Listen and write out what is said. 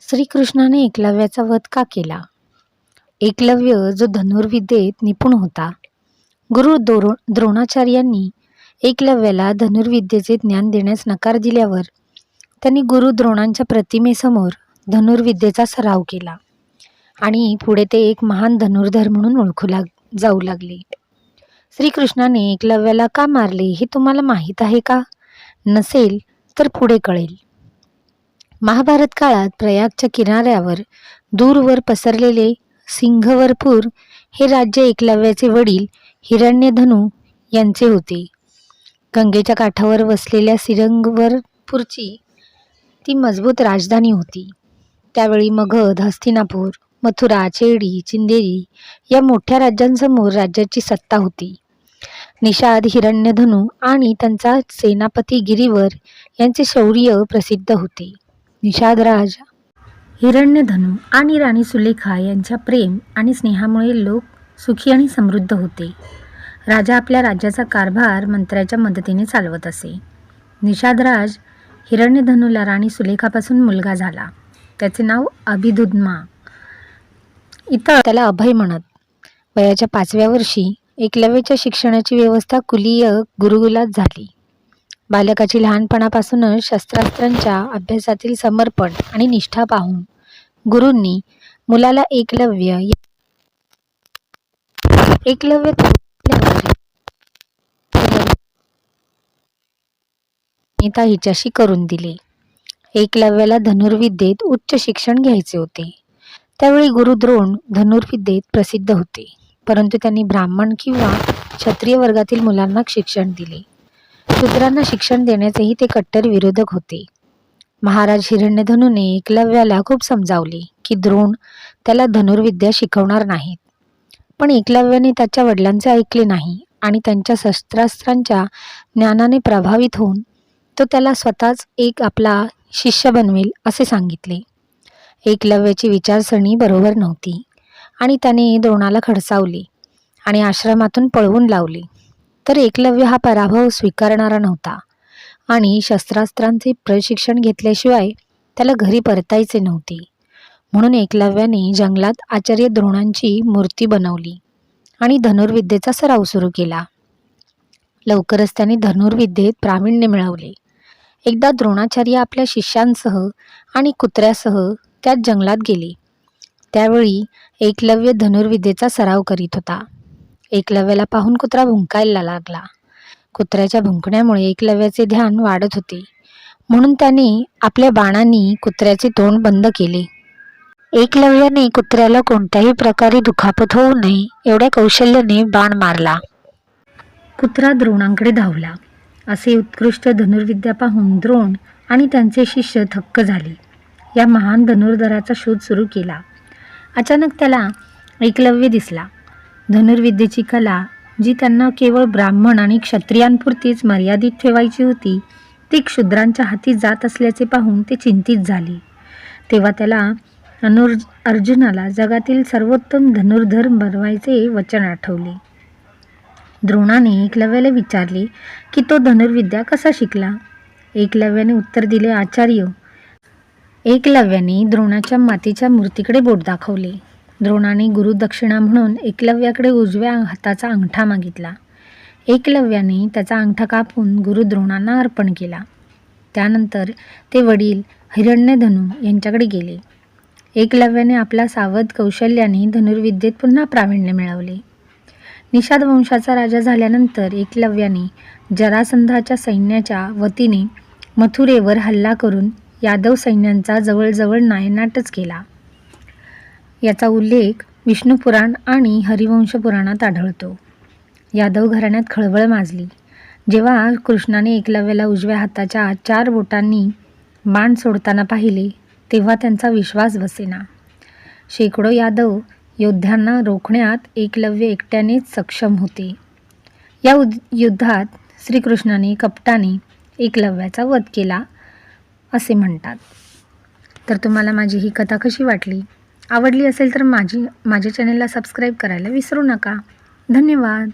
श्रीकृष्णाने एकलव्याचा वध का केला? एकलव्य जो धनुर्विद्येत निपुण होता. गुरु दोरो द्रोणाचार्यांनी एकलव्याला धनुर्विद्येचे ज्ञान देण्यास नकार दिल्यावर त्यांनी गुरु द्रोणांच्या प्रतिमेसमोर धनुर्विद्येचा सराव केला आणि पुढे ते एक महान धनुर्धर म्हणून ओळखू लाग जाऊ लागले. श्रीकृष्णाने एकलव्याला का मारले हे तुम्हाला माहीत आहे का? नसेल तर पुढे कळेल. महाभारत काळात प्रयागच्या किनाऱ्यावर दूरवर पसरलेले सिंघवरपूर हे राज्य एकलव्याचे वडील हिरण्यधनू यांचे होते. गंगेच्या काठावर वसलेल्या सिरंगवरपूरची ती मजबूत राजधानी होती. त्यावेळी मगध हस्तिनापूर मथुरा चेडी चिंदेरी या मोठ्या राज्यांसमोर राज्याची सत्ता होती. निषाद हिरण्यधनू आणि त्यांचा सेनापती गिरीवर यांचे शौर्य प्रसिद्ध होते. निषाद राज हिरण्यधनू आणि राणी सुलेखा यांच्या प्रेम आणि स्नेहामुळे लोक सुखी आणि समृद्ध होते. राजा आपल्या राज्याचा कारभार मंत्र्याच्या मदतीने चालवत असे. निषादराज हिरण्यधनूला राणी सुलेखापासून मुलगा झाला. त्याचे नाव अभिदुद्मा इतर त्याला अभय म्हणत. वयाच्या पाचव्या वर्षी एकलव्याच्या शिक्षणाची व्यवस्था कुलीय गुरुकुलात झाली. बालकाची लहानपणापासूनच शस्त्रास्त्रांच्या अभ्यासातील समर्पण आणि निष्ठा पाहून गुरूंनी मुलाला एकलव्य एकलव्य नेता हिच्याशी करून दिले. एकलव्याला धनुर्विद्येत उच्च शिक्षण घ्यायचे होते. त्यावेळी गुरुद्रोण धनुर्विद्येत प्रसिद्ध होते. परंतु त्यांनी ब्राह्मण किंवा क्षत्रिय वर्गातील मुलांना शिक्षण दिले. शूद्रांना शिक्षण देण्याचेही ते कट्टर विरोधक होते. महाराज हिरण्यधनूने एकलव्याला खूप समजावले की द्रोण त्याला धनुर्विद्या शिकवणार नाहीत. पण एकलव्याने त्याच्या वडिलांचे ऐकले नाही आणि त्यांच्या शस्त्रास्त्रांच्या ज्ञानाने प्रभावित होऊन तो त्याला स्वतःच एक आपला शिष्य बनवेल असे सांगितले. एकलव्याची विचारसरणी बरोबर नव्हती आणि त्याने द्रोणाला खडसावले आणि आश्रमातून पळवून लावले. तर एकलव्य हा पराभव स्वीकारणारा नव्हता. आणि शस्त्रास्त्रांचे प्रशिक्षण घेतल्याशिवाय त्याला घरी परतायचे नव्हते. म्हणून एकलव्याने जंगलात आचार्य द्रोणांची मूर्ती बनवली आणि धनुर्विद्येचा सराव सुरू केला. लवकरच त्याने धनुर्विद्येत प्रावीण्य मिळवले. एकदा द्रोणाचार्य आपल्या शिष्यांसह आणि कुत्र्यासह त्यात जंगलात गेले. त्यावेळी एकलव्य धनुर्विद्येचा सराव करीत होता. एकलव्याला पाहून कुत्रा भुंकायला लागला. कुत्र्याच्या भुंकण्यामुळे एकलव्याचे ध्यान वाढत होते. म्हणून त्याने आपल्या बाणांनी कुत्र्याचे तोंड बंद केले. एकलव्याने कुत्र्याला कोणत्याही प्रकारे दुखापत होऊ नये एवढ्या कौशल्याने बाण मारला. कुत्रा द्रोणांकडे धावला. असे उत्कृष्ट धनुर्विद्या पाहून द्रोण आणि त्यांचे शिष्य थक्क झाले. या महान धनुर्धराचा शोध सुरू केला. अचानक त्याला एकलव्य दिसला. धनुर्विद्येची कला जी त्यांना केवळ ब्राह्मण आणि क्षत्रियांपुरतीच मर्यादित ठेवायची होती ती क्षुद्रांच्या हाती जात असल्याचे पाहून ते चिंतित झाले. तेव्हा त्याला अनुर अर्जुनाला जगातील सर्वोत्तम धनुर्धर बनवायचे वचन आठवले. द्रोणाने एकलव्याला विचारले की तो धनुर्विद्या कसा शिकला? एकलव्याने उत्तर दिले आचार्य. एकलव्याने द्रोणाच्या मातीच्या मूर्तीकडे बोट दाखवले. द्रोणाने गुरुदक्षिणा म्हणून एकलव्याकडे उजव्या हाताचा अंगठा मागितला. एकलव्याने त्याचा अंगठा कापून गुरु द्रोणांना अर्पण केला. त्यानंतर ते वडील हिरण्यधनू यांच्याकडे गेले. एकलव्याने आपल्या सावध कौशल्याने धनुर्विद्येत पुन्हा प्रावीण्य मिळवले. निषाद वंशाचा राजा झाल्यानंतर एकलव्याने जरासंधाच्या सैन्याच्या वतीने मथुरेवर हल्ला करून यादव सैन्यांचा जवळजवळ नायनाटच केला. याचा उल्लेख विष्णुपुराण आणि हरिवंश पुराणात आढळतो. यादव घराण्यात खळबळ माजली. जेव्हा कृष्णाने एकलव्याला उजव्या हाताच्या चार बोटांनी बाण सोडताना पाहिले तेव्हा त्यांचा विश्वास बसेना. शेकडो यादव योद्ध्यांना रोखण्यात एकलव्य एकट्यानेच सक्षम होते. या उद युद्धात श्रीकृष्णाने कपटाने एकलव्याचा वध केला असे म्हणतात. तर तुम्हाला माझी ही कथा कशी वाटली? आवडली असेल तर माझी माझ्या चॅनलला सबस्क्राईब करायला विसरू नका. धन्यवाद.